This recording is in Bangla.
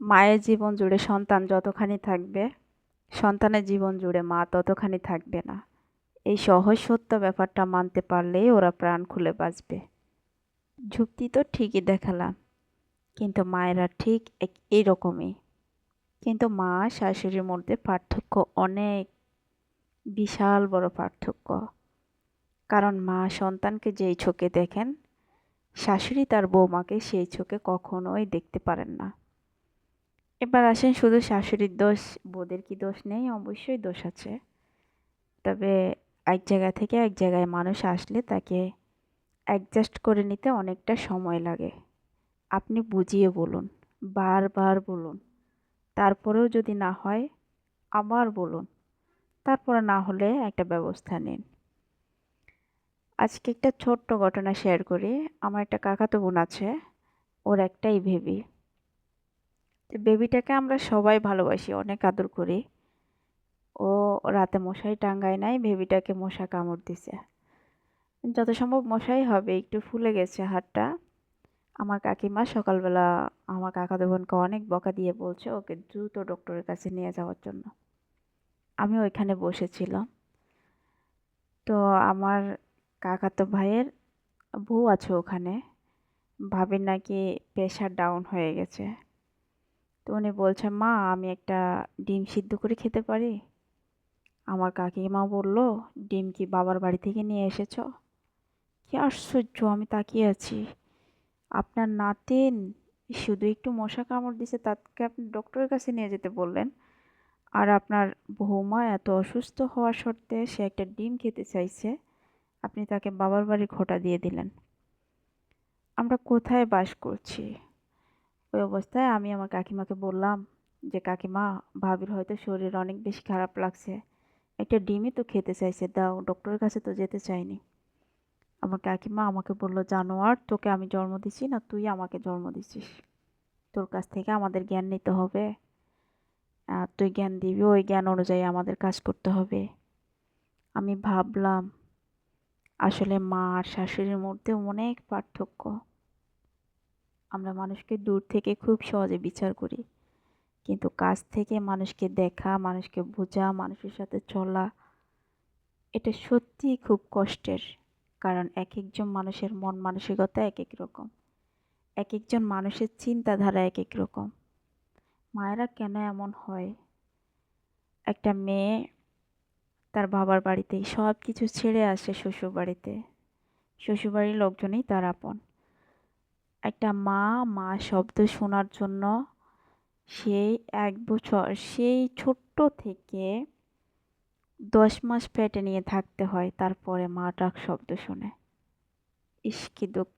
মায়ের জীবন জুড়ে সন্তান যতখানি থাকবে, সন্তানের জীবন জুড়ে মা ততখানি থাকবে না। এই সহজ সত্য ব্যাপারটা মানতে পারলেই ওরা প্রাণ খুলে বাঁচবে। যুক্তি তো ঠিকই দেখালাম, কিন্তু মায়েরা ঠিক এক- এইরকমই কিন্তু মা, শাশুড়ির মধ্যে পার্থক্য অনেক, বিশাল বড় পার্থক্য। কারণ মা সন্তানকে যেই চোখে দেখেন, শাশুড়ি তার বৌমাকে সেই চোখে কখনোই দেখতে পারেন না। এবার আসেন শুধু শাশুড়ির দোষ বোদের কি দোষ নেই? অবশ্যই দোষ আছে। তবে এক জায়গা থেকে এক জায়গায় মানুষ আসলে তাকে অ্যাডজাস্ট করে নিতে অনেকটা সময় লাগে। আপনি বুঝিয়ে বলুন, বারবার বলুন। তারপরেও যদি না হয়, আবার বলুন। তারপরে না হলে একটা ব্যবস্থা নিন। আজকে একটা ছোট্ট ঘটনা শেয়ার করি। আমার একটা কাকাতো বোন আছে, ওর একটাই বেবি বেবিটাকে আমরা সবাই ভালোবাসি, অনেক আদর করি। ও রাতে মশারি টাঙ্গায় নাই, বেবিটাকে মশা কামড় দিছে। যত সম্ভব মশাই হবে, একটু ফুলে গেছে হাতটা। আমার কাকিমা সকালবেলা আমার কাকাতো বোনকে অনেক বকা দিয়ে বলছে, ওকে দ্রুত ডক্টরের কাছে নিয়ে যাওয়ার জন্য। আমি ওইখানে বসেছিলাম। তো আমার কাকাতো ভাইয়ের বউ আছে ওখানে। ভাবির নাকি প্রেশার ডাউন হয়ে গেছে। তো উনি বলছে মা, আমি একটা ডিম সিদ্ধ করে খেতে পারি? আমার কাকিমা বলল, ডিম কি বাবার বাড়ি থেকে নিয়ে এসেছ? কি আশ্চর্য, আমি তাকিয়ে আছি। আপনার নাতিন শুধু একটু মশা কামড় দিছে, তাকে আপনি ডক্টরের কাছে নিয়ে যেতে বললেন। আর আপনার বৌমা এত অসুস্থ হওয়া সত্ত্বে সে একটা ডিম খেতে চাইছে। আপনি তাকে বাবার বাড়ি ঘটা দিয়ে দিলেন। আমরা কোথায় বাস করছি? ওই অবস্থায় আমি আমার কাকিমাকে বললাম যে, কাকিমা, ভাবির হয়তো শরীর অনেক বেশি খারাপ লাগছে। একটা ডিমই তো খেতে চাইছে, দাও ডক্টরের কাছে তো যেতে চাইনি। আমার কাকিমা আমাকে বলল জানোয়ার তোকে আমি জন্ম দিছি না, তুই আমাকে জন্ম দিছিস তোর কাছ থেকে আমাদের জ্ঞান নিতে হবে। আর তুই জ্ঞান দিবি, ওই জ্ঞান অনুযায়ী আমাদের কাজ করতে হবে। আমি ভাবলাম, আসলে মা আর শাশুড়ির মধ্যে অনেক পার্থক্য। আমরা মানুষকে দূর থেকে খুব সহজে বিচার করি। কিন্তু কাছ থেকে মানুষকে দেখা, মানুষকে বোঝা, মানুষের সাথে চলা, এটা সত্যিই খুব কষ্টের। কারণ এক একজন মানুষের মন মানসিকতা এক এক রকম। এক একজন মানুষের চিন্তাধারা এক এক রকম। মায়েরা কেন এমন হয়? একটা মেয়ে তার বাবার বাড়িতে সব কিছু ছেড়ে আসে শ্বশুর বাড়িতে শ্বশুরবাড়ির লোকজনই তার আপন। একটা মা মা শব্দ শোনার জন্য সেই এক বছর, সেই ছোট্ট থেকে দশ মাস পেটে নিয়ে থাকতে হয়, তারপরে মা ডাক শব্দ শুনে। ইস্কি দুঃখ।